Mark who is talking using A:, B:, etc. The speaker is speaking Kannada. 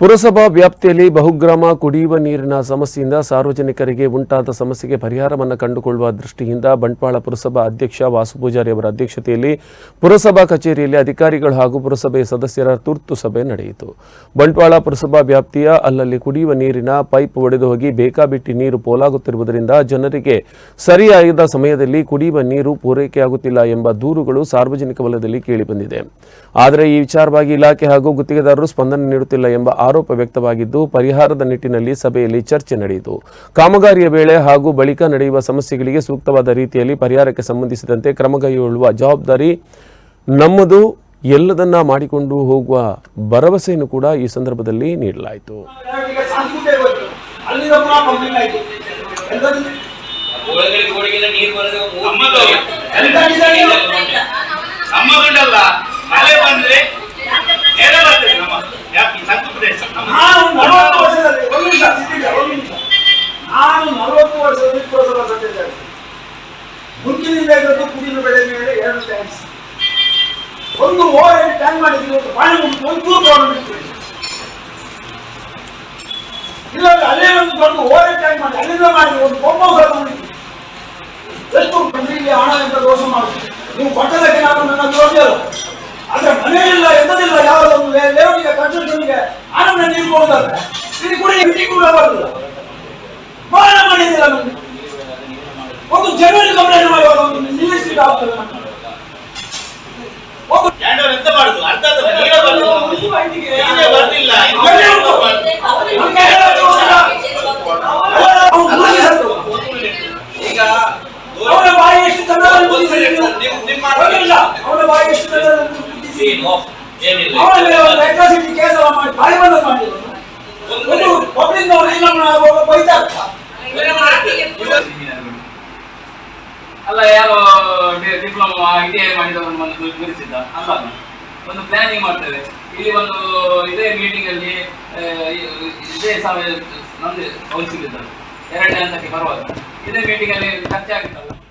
A: ಪುರಸಭಾ ವ್ಯಾಪ್ತಿಯಲ್ಲಿ ಬಹುಗ್ರಾಮ ಕುಡಿಯುವ ನೀರಿನ ಸಮಸ್ಯೆಯಿಂದ ಸಾರ್ವಜನಿಕರಿಗೆ ಉಂಟಾದ ಸಮಸ್ಯೆಗೆ ಪರಿಹಾರವನ್ನು ಕಂಡುಕೊಳ್ಳುವ ದೃಷ್ಟಿಯಿಂದ ಬಂಟ್ವಾಳ ಪುರಸಭಾ ಅಧ್ಯಕ್ಷ ವಾಸು ಪೂಜಾರಿ ಅವರ ಅಧ್ಯಕ್ಷತೆಯಲ್ಲಿ ಪುರಸಭಾ ಕಚೇರಿಯಲ್ಲಿ ಅಧಿಕಾರಿಗಳು ಹಾಗೂ ಪುರಸಭೆ ಸದಸ್ಯರ ತುರ್ತು ಸಭೆ ನಡೆಯಿತು. ಬಂಟ್ವಾಳ ಪುರಸಭಾ ವ್ಯಾಪ್ತಿಯ ಅಲ್ಲಲ್ಲಿ ಕುಡಿಯುವ ನೀರಿನ ಪೈಪ್ ಒಡೆದು ಹೋಗಿ ಬೇಕಾಬಿಟ್ಟಿ ನೀರು ಪೋಲಾಗುತ್ತಿರುವುದರಿಂದ ಜನರಿಗೆ ಸರಿಯಾದ ಸಮಯದಲ್ಲಿ ಕುಡಿಯುವ ನೀರು ಪೂರೈಕೆಯಾಗುತ್ತಿಲ್ಲ ಎಂಬ ದೂರುಗಳು ಸಾರ್ವಜನಿಕ ವಲಯದಲ್ಲಿ ಕೇಳಿಬಂದಿದೆ ಆದರೆ ಈ ವಿಚಾರವಾಗಿ ಇಲಾಖೆ ಹಾಗೂ ಗುತ್ತಿಗೆದಾರರು ಸ್ಪಂದನೆ ನೀಡುತ್ತಿಲ್ಲ ಎಂಬ ಆರೋಪ ವ್ಯಕ್ತವಾಗಿದ್ದು ಪರಿಹಾರದ ನಿಟ್ಟಿನಲ್ಲಿ ಸಭೆಯಲ್ಲಿ ಚರ್ಚೆ ನಡೆಯಿತು. ಕಾಮಗಾರಿಯ ವೇಳೆ ಹಾಗೂ ಬಳಿಕ ನಡೆಯುವ ಸಮಸ್ಯೆಗಳಿಗೆ ಸೂಕ್ತವಾದ ರೀತಿಯಲ್ಲಿ ಪರಿಹಾರಕ್ಕೆ ಸಂಬಂಧಿಸಿದಂತೆ ಕ್ರಮ ಕೈಗೊಳ್ಳುವ ಜವಾಬ್ದಾರಿ ನಮ್ಮದು. ಎಲ್ಲದನ್ನ ಮಾಡಿಕೊಂಡು ಹೋಗುವ ಭರವಸೆಯನ್ನು ಕೂಡ ಈ ಸಂದರ್ಭದಲ್ಲಿ ನೀಡಲಾಯಿತು.
B: ಈಗ ಮುಂಚಿನಿಂದ ಇದ್ದದ್ದು ಕುಡಿಯುವ ಬೆಳೆ ಮೇಲೆ ಎರಡು ಟ್ಯಾಂಕ್ಸ್ ಒಂದು ಓವರ್ ಹೆಡ್ ಟ್ಯಾಂಕ್ ಮಾಡಿದ್ವಿ ಇವತ್ತು ಪಾಣಿ ಮುಗಿದು ಒಂಚೂರು ಗೌರ್ಮೆಂಟ್ ಇಲ್ಲ ಅಲ್ಲೇ ಒಂದು ದೊಡ್ಡ ಓವರ್ ಹೆಡ್ ಟ್ಯಾಂಕ್ ಮಾಡಿ ಅಲ್ಲಿಂದ ಮಾಡಿದ್ವಿ ಒಂದು ಪಂಪ್ ಹೌಸ್ ಮಾಡಿದ್ವಿ ಎಷ್ಟು ಮಂದಿಗೆ ಹಣ ಎಂತ ದೋಷ ಮಾಡುದು ನೀವು ಕೊಟ್ಟದಕ್ಕೆ ನಾನು ನನ್ನ ಜೋಡಿಯಲ್ಲ ಆದ್ರೆ ಮನೆಯಿಲ್ಲ ಎಂತದಿಲ್ಲ ಯಾವುದೊಂದು ಲೇಔಟಿಗೆ ಕನ್ಸ್ಟ್ರಕ್ಷನ್ಗೆ ಹಣನ ನೀರು ಕೊಡುದಾದ್ರೆ ಇದು ಕೂಡ ಎಂಟಿ ಕೂಡ ಬರುದಿಲ್ಲ ಮಾನ ಮಾಡಿದಿಲ್ಲ ನಮ್ಗೆ ಜನರಿಗೆ ಕಂಪ್ಲೇಂಟ್ ಮಾಡುವಾಗ? ಒಂದು ನಿಲ್ಲಿಸ್ಲಿಕ್ಕೆ ಆಗ್ತದೆ
C: ಎಂತ ಮಾಡುದು? ಬರ್ಲಿಲ್ಲ. ಈಗ
B: ಅವರ ಬಾಯಿ ಎಷ್ಟು ಮುಗಿಸಿದ್ರು.
C: ನಿಮ್ಮ.
B: ಅವನ ಬಾಯಿ ಎಷ್ಟು ಕೇಸ್ ಎಲ್ಲ ಮಾಡಿ ಬಾಯಿ ಬಂದ ಮಾಡಿದ್ರು. ಒಂದು ಪಬ್ಲಿಕ್ ನವರು ಇಲ್ಲ ಬೈತಾ ಇರ್ತಾರೆ.
D: ಅಲ್ಲ, ಯಾರೋ ಡಿಪ್ಲೊಮಾ ಐ ಮಾಡಿದವನು ಬಂದು ಗುರಿ- ಗುರುತಿಸಿದ್ದ ಅಲ್ಲ. ಒಂದು ಪ್ಲಾನಿಂಗ್ ಮಾಡ್ತೇವೆ. ಇಲ್ಲಿ ಒಂದು ಇದೇ ಮೀಟಿಂಗ್ ಅಲ್ಲಿ ಇದೇ ಸಮಯ ನಮ್ದು ಕೌನ್ಸಿಲ್ ಎರಡನೇ ಹಂತಕ್ಕೆ ಬರುವಾಗ. ಇದೇ ಮೀಟಿಂಗ್ ಅಲ್ಲಿ ಚರ್ಚೆ ಆಗಿತ್ತಲ್ಲ